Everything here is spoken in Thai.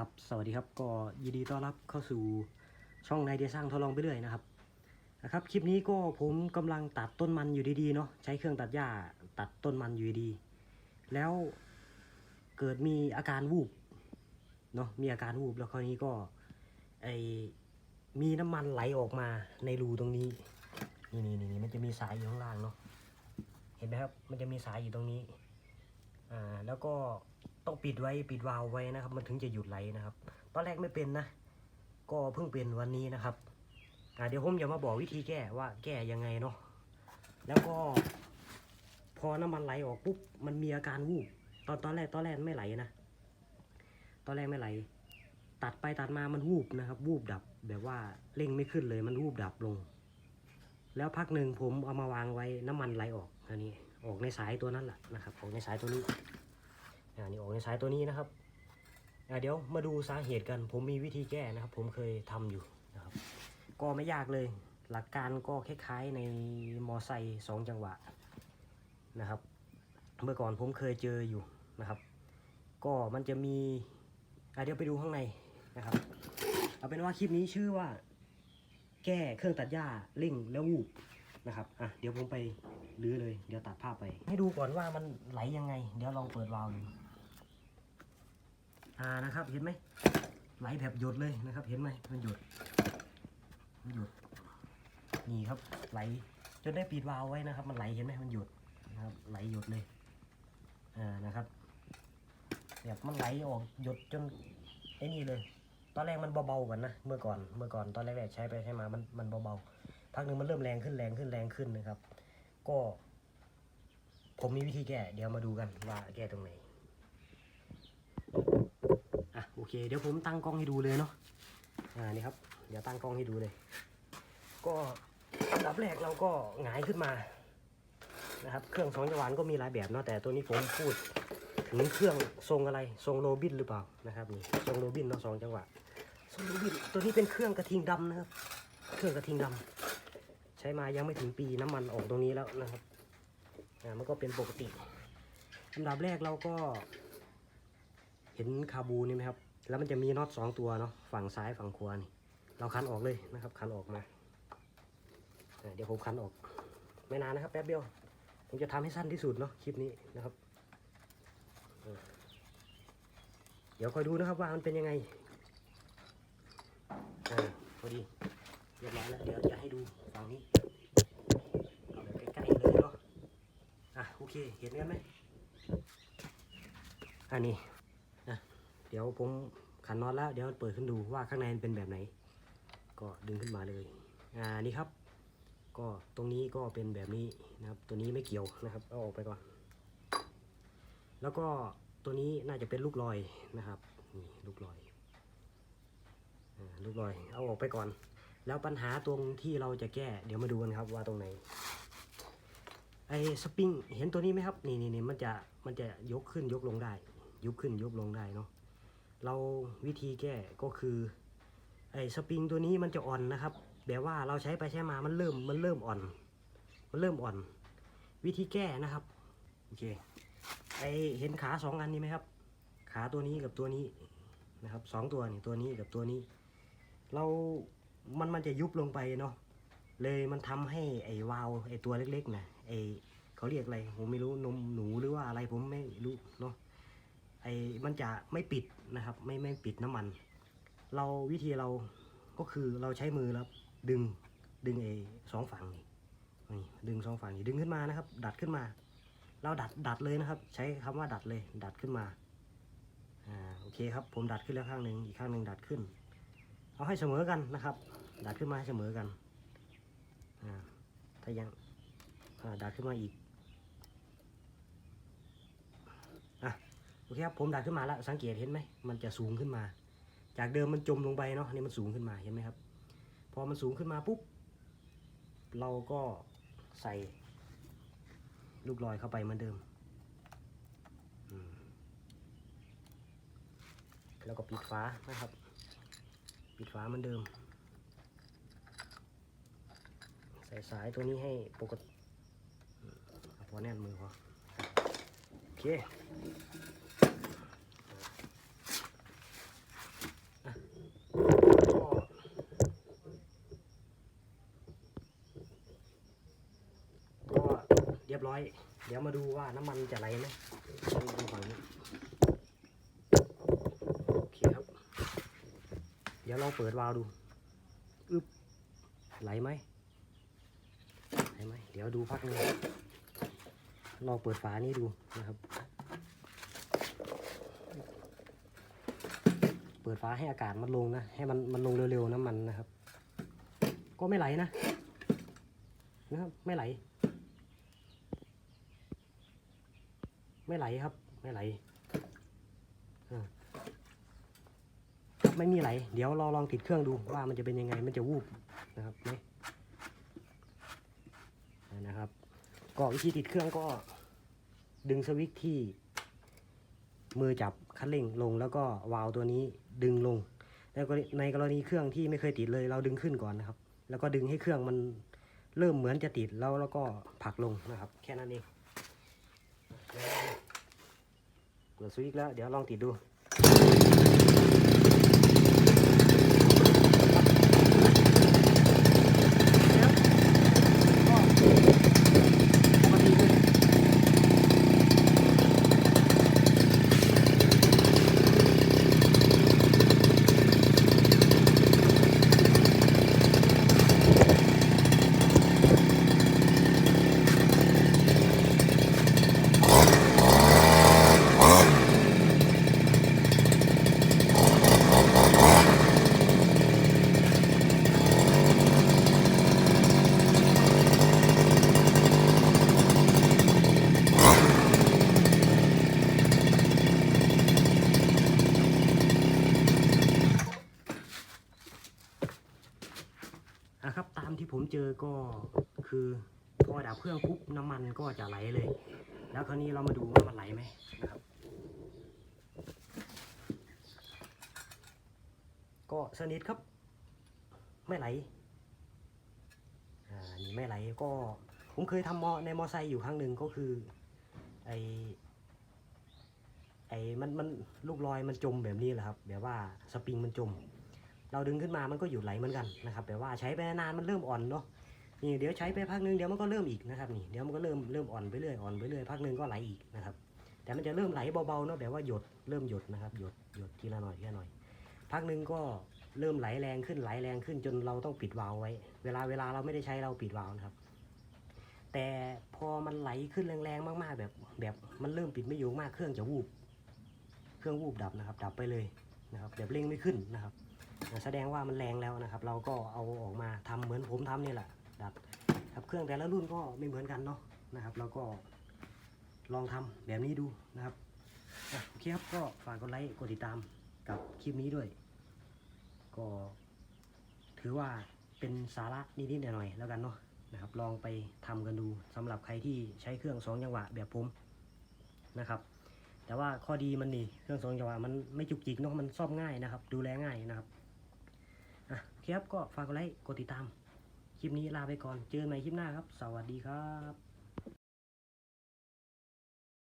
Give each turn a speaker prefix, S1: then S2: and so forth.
S1: ครับ สวัสดีครับ ก็ยินดีต้อนรับเข้าสู่ช่องนายเดียสร้างทดลองไปเรื่อยนะครับ นะครับ คลิปนี้ก็ผมกำลังตัดต้นมันอยู่ดีๆเนาะ ใช้เครื่องตัดหญ้าตัดต้นมันอยู่ดี แล้วเกิดมีอาการวูบ เนาะ มีอาการวูบแล้วคราวนี้ก็ไอมีน้ำมันไหลออกมาในรูตรงนี้ นี่นี่นี่มันจะมีสายอยู่ข้างล่างเนาะ เห็นไหมครับ มันจะมีสายอยู่ตรงนี้ อ่า แล้วก็ ต้องปิดไว้ปิดวาล์วไว้นะครับ มันถึงจะหยุดไหลนะครับ ตอนแรกไม่เป็นนะ ก็เพิ่งเป็นวันนี้นะครับเดี๋ยวผมจะมาบอกวิธีแก้ว่าแก้ยังไงเนาะแล้วก็ พอน้ำมันไหลออกปุ๊บมันมีอาการวูบตอนตอนแรกตอนแรกไม่ไหลนะตอนแรกไม่ไหล ตัดไปตัดมามันวูบนะครับ วูบดับแบบว่าเร่งไม่ขึ้นเลยมันวูบดับลง แล้วพักหนึ่งผมเอามาวางไว้น้ำมันไหลออกอันนี้ ออกในสายตัวนั้นแหละนะครับออกในสายตัวนี้ อ่านี่ออกในสายตัวนี้นะครับอ่าเดี๋ยวมาดูสาเหตุกัน ผมมีวิธีแก้นะครับ ผมเคยทำอยู่นะครับ ก็ไม่ยากเลย หลักการก็คล้ายๆในมอไซค์สองจังหวะนะครับ เมื่อก่อนผมเคยเจออยู่นะครับ ก็มันจะมีอ่าเดี๋ยวไปดูข้างในนะครับ เอาเป็นว่าคลิปนี้ชื่อว่า แก้เครื่องตัดหญ้าเร่งแล้ววูบนะครับ อะ เดี๋ยวผมไปรื้อเลย เดี๋ยวตัดภาพไป ให้ดูก่อนว่ามันไหลยังไง เดี๋ยวลองเปิดวาล์วดู อ่านะครับเห็นไหมไหลแบบหยดเลยนะครับ เห็นไหมมันหยดมันหยดนี่ครับไหลจนได้ปิดวาล์วไว้นะครับ มันไหลเห็นไหมมันหยดนะครับ ไหลหยดเลยอ่านะครับแบบมันไหลออกหยดจนไอ้นี่เลย ตอนแรกมันเบาๆก่อนนะเมื่อก่อนเมื่อก่อนตอนแรกๆใช้ไปใช้มามันมันเบาๆพักหนึ่งมันเริ่มแรงขึ้นแรงขึ้นแรงขึ้นนะครับ ก็ ผมมีวิธีแก้เดี๋ยวมาดูกันว่าแก้ตรงไหน เคเดี๋ยวผมตั้งกล้องให้ดูเลยเนาะอ่านี่ครับ เดี๋ยวตั้งกล้องให้ดูเลย ก็อันดับแรกเราก็หงายขึ้นมานะครับ เครื่องสองจังหวะก็มีหลายแบบเนาะแต่ตัวนี้ผมพูดถึงเครื่องทรงอะไรทรงโรบินหรือเปล่านะครับนี่ทรงโรบินเนาะสองจังหวะทรงโรบินตัวนี้เป็นเครื่องกระทิงดำนะครับ เครื่องกระทิงดำใช้มายังไม่ถึงปีน้ำมันออกตรงนี้แล้วนะครับอ่ามันก็เป็นปกติอันดับแรกเราก็เห็นคาบูนี่ไหมครับ แล้วมันจะมีน็อตสองตัวเนาะฝั่งซ้ายฝั่งขวานี่ เราคันออกเลยนะครับ คันออกมาเดี๋ยวผมคันออก ไม่นานนะครับ แป๊บเดียว ผมจะทำให้สั้นที่สุดเนาะคลิปนี้นะครับเดี๋ยวคอยดูนะครับว่ามันเป็นยังไงอ่าพอดีเรียบร้อยแล้วเดี๋ยวจะให้ดูฝั่งนี้เอาแบบใกล้ๆเลยเนาะอะโอเคเห็นกันไหมอันนี้ ดี๋ยวผมขันน็อตแล้วเดี๋ยวเปิดขึ้นดูว่าข้างในมันเป็นแบบไหน ก็ดึงขึ้นมาเลยอ่านี่ครับ ก็ตรงนี้ก็เป็นแบบนี้นะครับ ตัวนี้ไม่เกี่ยวนะครับเอาออกไปก่อน แล้วก็ตัวนี้น่าจะเป็นลูกลอยนะครับนี่ลูกลอยลูกลอย เอาออกไปก่อน แล้วปัญหาตรงที่เราจะแก้ เดี๋ยวมาดูกันครับว่าตรงไหนไอ้สปริงเห็นตัวนี้ไหมครับ นี่นี่นี่มันจะมันจะยกขึ้นยกลงได้ ยกขึ้นยกลงได้เนาะ เราวิธีแก้ก็คือไอ้สปริงตัวนี้มันจะอ่อนนะครับแบบว่าเราใช้ไปใช้มามันเริ่มมันเริ่มอ่อน มันเริ่มอ่อน วิธีแก้นะครับโอเคไอเห็นขาสองอันนี้ไหมครับ ขาตัวนี้กับตัวนี้นะครับสองตัวนี่ตัวนี้กับตัวนี้ เรามันมันจะยุบลงไปเนาะเลยมันทำให้ไอ้วาล์วไอ้ตัวเล็กๆนะไอ้เขาเรียกอะไรผมไม่รู้นมหนูหรือว่าอะไรผมไม่รู้เนาะ ไอ้มันจะไม่ปิดนะครับไม่ไม่ปิดน้ำมัน เราวิธีเราก็คือเราใช้มือแล้วดึงดึงไอ้สองฝั่งนี่นี่ดึงสองฝั่งนี่ดึงขึ้นมานะครับ ดัดขึ้นมา เราดัดดัดเลยนะครับ ใช้คำว่าดัดเลย ดัดขึ้นมาอ่าโอเคครับผมดัดขึ้นแล้วข้างหนึ่งอีกข้างหนึ่งดัดขึ้น เอาให้เสมอกันนะครับ ดัดขึ้นมาให้เสมอกันอ่าถ้ายังอ่าดัดขึ้นมาอีก อะ โอเคครับผมดัดขึ้นมาแล้วสังเกตเห็นไหมมันจะสูงขึ้นมา จากเดิมมันจมลงไปเนาะนี่มันสูงขึ้นมาเห็นไหมครับ พอมันสูงขึ้นมาปุ๊บเราก็ใส่ลูกลอยเข้าไปเหมือนเดิม แล้วก็ปิดฝานะครับ ปิดฝาเหมือนเดิม ใส่สายตัวนี้ให้ปกติอืมเอาพอแน่นมือพอโอเค อย เดี๋ยวมาดูว่าน้ำมันจะไหลไหมดูฝั่งนี้โอเคครับ เดี๋ยวลองเปิดวาล์วดูอึบไหลไหมไหลไหมเดี๋ยวดูพักหนึงลองเปิดฝานี้ดูนะครับ เปิดฝาให้อากาศมันลงนะ ให้มันมันลงเร็วๆน้ำมันนะครับ ก็ไม่ไหลนะนะครับ ไม่ไหล ไม่ไหลครับ ไม่ไหลไม่มีไหล เดี๋ยวรอลองติดเครื่องดูว่ามันจะเป็นยังไงมันจะวูบนะครับไหมนะครับ ก็วิธีติดเครื่องก็ ดึงสวิตช์ที่ มือจับคันเร่งลงแล้วก็วาล์วตัวนี้ดึงลงแล้วในกรณีเครื่องที่ไม่เคยติดเลยเราดึงขึ้นก่อนนะครับ แล้วก็ดึงให้เครื่องมันเริ่มเหมือนจะติดแล้วแล้วก็ผลักลงนะครับ แค่นั้นเอง เปิดสวิตช์แล้ว เดี๋ยวลองติดดู นะครับ ตามที่ผมเจอก็คือพอดับเครื่องปุ๊บน้ำมันก็จะไหลเลย แล้วคราวนี้เรามาดูว่ามันไหลไหมนะครับ ก็สนิทครับ ไม่ไหลอ่านี่ไม่ไหลก็ผมเคยทำมอในมอไซค์อยู่ครั้งหนึ่งก็คือไอไอมันมันลูกลอยมันจมแบบนี้แหละครับ แบบว่าสปริงมันจม เราดึงขึ้นมามันก็หยุดไหลเหมือนกันนะครับแต่ว่าใช้ไปนานมันเริ่มอ่อนเนาะนี่เดี๋ยวใช้ไปพักหนึงเดี๋ยวมันก็เริ่มอีกนะครับนี่เดี๋ยวมันก็เริ่มเริ่มอ่อนไปเรื่อยอ่อนไปเรื่อยพักหนึงก็ไหลอีกนะครับแต่มันจะเริ่มไหลเบาๆเนาะแบบว่าหยดเริ่มหยดนะครับหยดหยดทีละหน่อยทีละหน่อย พักหนึ่งก็เริ่มไหลแรงขึ้นไหลแรงขึ้นจนเราต้องปิดวาล์วไว้ เวลาเวลาเราไม่ได้ใช้เราปิดวาล์วนะครับแต่พอมันไหลขึ้นแรงๆมากๆ แบบแบบมันเริ่มปิดไม่อยู่มากเครื่องจะวูบ เครื่องวูบดับนะครับ ดับไปเลยนะครับแบบเร่งไม่ขึ้นนะครับ แสดงว่ามันแรงแล้วนะครับ เราก็เอาออกมาทำเหมือนผมทำนี่แหละดับครับเครื่องแต่ละรุ่นก็ไม่เหมือนกันเนาะนะครับเราก็ลองทำแบบนี้ดูนะครับโอเคครับก็ฝากกดไลค์กดติดตามกับคลิปนี้ด้วย ก็ถือว่าเป็นสาระนิดๆหน่อยๆแล้วกันเนาะนะครับ ลองไปทำกันดูสำหรับใครที่ใช้เครื่องสองจังหวะแบบผมนะครับ แต่ว่าข้อดีมันนี่เครื่องสองจังหวะมันไม่จุกจิกเนาะมันซ่อมง่ายนะครับ ดูแลง่ายนะครับ ครับก็ฝากกดไลค์กดติดตาม คลิปนี้ลาไปก่อน เจอกันใหม่คลิปหน้าครับ สวัสดีครับ